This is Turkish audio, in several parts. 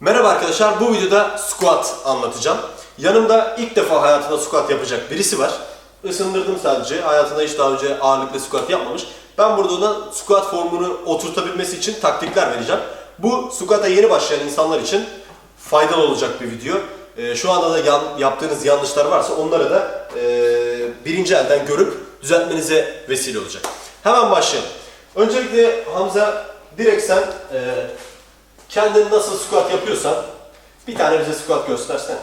Merhaba arkadaşlar, bu videoda squat anlatacağım. Yanımda ilk defa hayatında squat yapacak birisi var. Isındırdım sadece, hayatında hiç daha önce ağırlıklı squat yapmamış. Ben burada ona squat formunu oturtabilmesi için taktikler vereceğim. Bu squat'a yeni başlayan insanlar için faydalı olacak bir video. Ee, şu anda da yaptığınız yanlışlar varsa onları da e, birinci elden görüp düzeltmenize vesile olacak. Hemen başlayalım. Öncelikle Hamza direkt sen e, kendin nasıl squat yapıyorsan bir tane bize squat göstersen.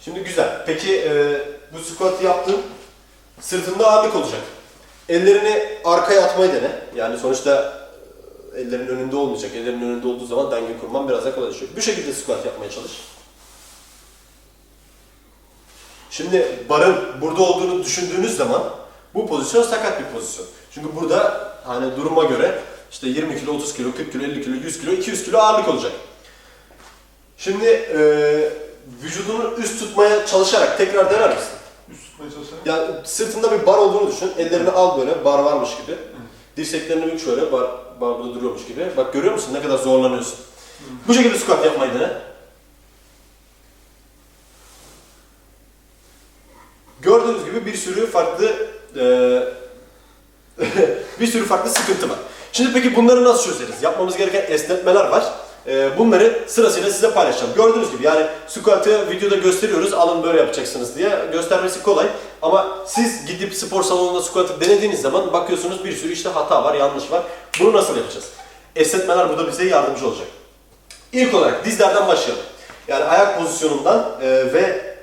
Şimdi güzel. Peki e, bu squat yaptın sırtında ağırlık olacak. Ellerini arkaya atmayı dene. Yani sonuçta e, ellerin önünde olmayacak. Ellerin önünde olduğu zaman denge kurman biraz daha kolaylaşıyor. Bu şekilde squat yapmaya çalış. Şimdi barın burada olduğunu düşündüğünüz zaman bu pozisyon sakat bir pozisyon. Çünkü burada hani duruma göre işte 20 kilo, 30 kilo, 40 kilo, 50 kilo, 100 kilo, 200 kilo ağırlık olacak. Şimdi e, vücudunu üst tutmaya çalışarak tekrar dener misin? Üst tutmaya çalışarak. Yani sırtında bir bar olduğunu düşün. Ellerini al böyle bar varmış gibi. Dirseklerini bir şöyle bar, bar burada duruyormuş gibi. Bak görüyor musun ne kadar zorlanıyorsun. Bu şekilde squat yapmayı dene. Gördüğünüz gibi bir sürü farklı eee, bir sürü farklı sıkıntı var. Şimdi peki bunları nasıl çözeriz? Yapmamız gereken esnetmeler var. Eee, bunları sırasıyla size paylaşacağım. Gördüğünüz gibi yani squat'ı videoda gösteriyoruz. Alın böyle yapacaksınız diye. Göstermesi kolay. Ama siz gidip spor salonunda squat'ı denediğiniz zaman bakıyorsunuz bir sürü işte hata var, yanlış var. Bunu nasıl yapacağız? Esnetmeler burada bize yardımcı olacak. İlk olarak dizlerden başlayalım. Yani ayak pozisyonundan e, ve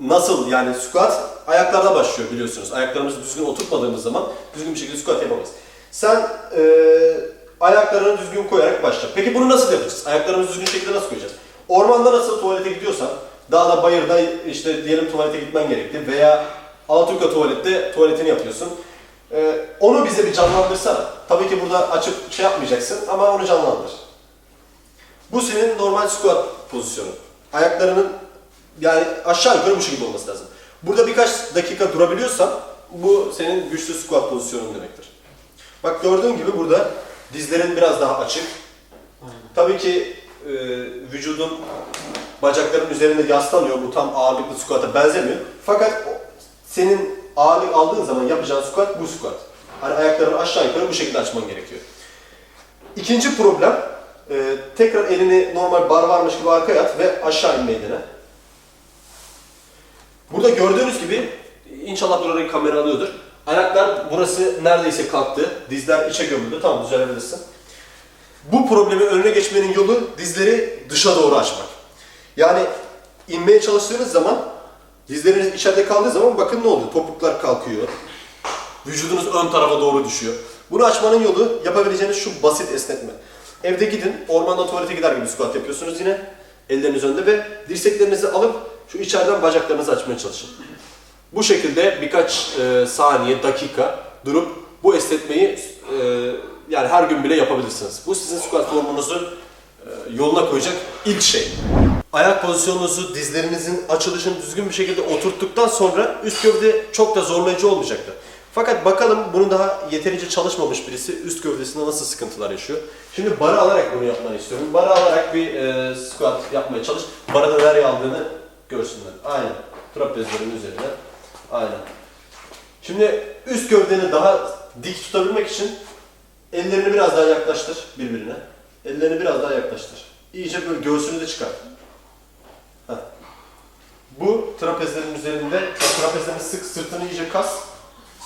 nasıl yani squat ayaklarda başlıyor biliyorsunuz. Ayaklarımızı düzgün oturtmadığımız zaman düzgün bir şekilde squat yapamayız. Sen e, ayaklarını düzgün koyarak başla. Peki bunu nasıl yapacağız? Ayaklarımızı düzgün şekilde nasıl koyacağız? Ormanda nasıl tuvalete gidiyorsan, dağda bayırda işte diyelim tuvalete gitmen gerekti veya Alaturka tuvalette tuvaletini yapıyorsun. E, onu bize bir canlandırsana. Tabii ki burada açıp şey yapmayacaksın ama onu canlandır. Bu senin normal squat pozisyonu. Ayaklarının yani aşağı yukarı bu şekilde olması lazım. Burada birkaç dakika durabiliyorsan bu senin güçlü squat pozisyonun demektir. Bak gördüğün gibi burada dizlerin biraz daha açık. Tabii ki e, vücudun bacakların üzerinde yaslanıyor. Bu tam ağırlıklı squat'a benzemiyor. Fakat senin ağırlık aldığın zaman yapacağın squat bu squat. Hani ayaklarını aşağı yukarı bu şekilde açman gerekiyor. İkinci problem, e, tekrar elini normal bar varmış gibi arkaya at ve aşağı inmeyi dene. Burada gördüğünüz gibi, inşallah burayı kamera alıyordur. Ayaklar burası neredeyse kalktı, dizler içe gömüldü, tamam düzelebilirsin. Bu problemi önüne geçmenin yolu dizleri dışa doğru açmak. Yani inmeye çalıştığınız zaman, dizleriniz içeride kaldığı zaman bakın ne oluyor, topuklar kalkıyor, Vücudunuz ön tarafa doğru düşüyor. Bunu açmanın yolu yapabileceğiniz şu basit esnetme. Evde gidin, ormanda tuvalete gider gibi squat yapıyorsunuz yine. Elleriniz önde ve dirseklerinizi alıp şu içeriden bacaklarınızı açmaya çalışın. Bu şekilde birkaç e, saniye, dakika durup bu esnetmeyi e, yani her gün bile yapabilirsiniz. Bu sizin squat formunuzu e, yoluna koyacak ilk şey. Ayak pozisyonunuzu, dizlerinizin açılışını düzgün bir şekilde oturttuktan sonra üst gövde çok da zorlayıcı olmayacaktır. Fakat bakalım bunu daha yeterince çalışmamış birisi üst gövdesinde nasıl sıkıntılar yaşıyor. Şimdi barı alarak bunu yapmanı istiyorum. Barı alarak bir e, squat yapmaya çalış. Barı da nereye aldığını görsünler. Aynen. Trapezlerin üzerine. Aynen. Şimdi üst gövdeni daha dik tutabilmek için ellerini biraz daha yaklaştır birbirine. Ellerini biraz daha yaklaştır. İyice böyle göğsünü de çıkart. Heh. Bu trapezlerin üzerinde, trapezlerini sık, sırtını iyice kas.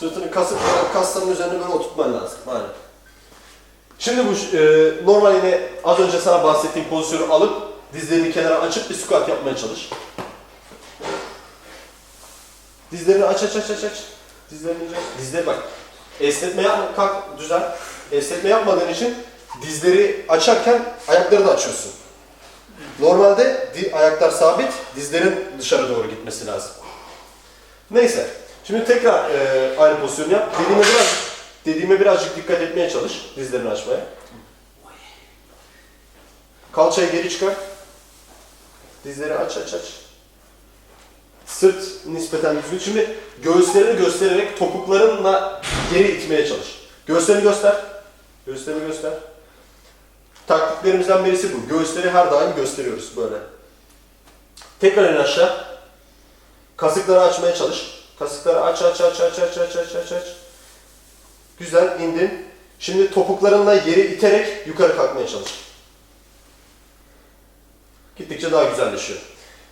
Sırtını kasıp kasların üzerine böyle oturtman lazım. Aynen. Şimdi bu e, normal yine az önce sana bahsettiğim pozisyonu alıp dizlerini kenara açıp bir squat yapmaya çalış. Dizlerini aç aç aç aç aç. Dizlerini aç. Dizleri bak. Esnetme yapma kalk düzel. Esnetme yapmadığın için dizleri açarken ayakları da açıyorsun. Normalde di- ayaklar sabit, dizlerin dışarı doğru gitmesi lazım. Neyse. Şimdi tekrar e, aynı pozisyonu yap. Dediğime biraz dediğime birazcık dikkat etmeye çalış dizlerini açmaya. Kalçayı geri çıkar. Dizleri aç aç aç. Sırt nispeten düzgün. Şimdi göğüslerini göstererek topuklarınla geri itmeye çalış. Göğüslerini göster. Göğüslerini göster. taktiklerimizden birisi bu. Göğüsleri her daim gösteriyoruz böyle. Tekrar in aşağı. Kasıkları açmaya çalış. Kasıkları aç aç aç aç aç aç aç aç aç. Güzel indin. Şimdi topuklarınla yeri iterek yukarı kalkmaya çalış. Gittikçe daha güzelleşiyor.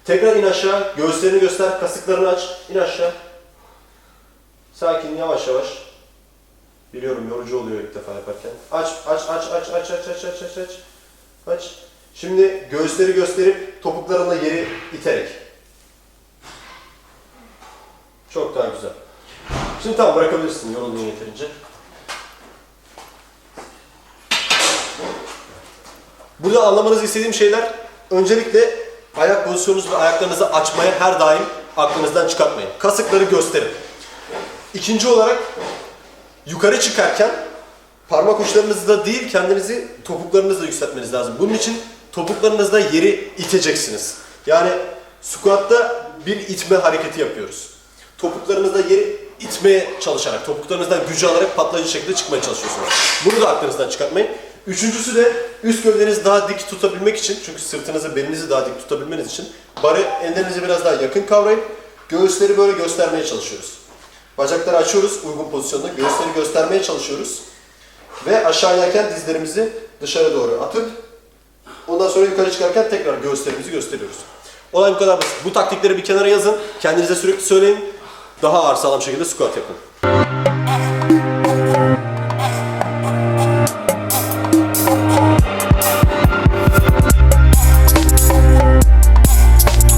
Tekrar in aşağı. Göğüslerini göster. Kasıklarını aç. İn aşağı. Sakin yavaş yavaş. Biliyorum yorucu oluyor ilk defa yaparken. Aç aç aç aç aç aç aç aç aç aç. Aç. Şimdi göğüsleri gösterip topuklarınla yeri iterek. Çok daha güzel. Şimdi tamam bırakabilirsin yoruldun yeterince. Burada anlamanızı istediğim şeyler öncelikle ayak pozisyonunuzu ve ayaklarınızı açmaya her daim aklınızdan çıkartmayın. Kasıkları gösterin. İkinci olarak yukarı çıkarken parmak uçlarınızda değil kendinizi topuklarınızla yükseltmeniz lazım. Bunun için topuklarınızla yeri iteceksiniz. Yani squat'ta bir itme hareketi yapıyoruz. Topuklarınızla yeri itmeye çalışarak, topuklarınızdan gücü alarak patlayıcı şekilde çıkmaya çalışıyorsunuz. Bunu da aklınızdan çıkartmayın. Üçüncüsü de üst gövdenizi daha dik tutabilmek için, çünkü sırtınızı, belinizi daha dik tutabilmeniz için barı ellerinizi biraz daha yakın kavrayıp göğüsleri böyle göstermeye çalışıyoruz. Bacakları açıyoruz uygun pozisyonda, göğüsleri göstermeye çalışıyoruz. Ve aşağı inerken dizlerimizi dışarı doğru atıp ondan sonra yukarı çıkarken tekrar göğüslerimizi gösteriyoruz. Olay bu kadar basit. Bu taktikleri bir kenara yazın, kendinize sürekli söyleyin. Daha ağır sağlam şekilde squat yapın.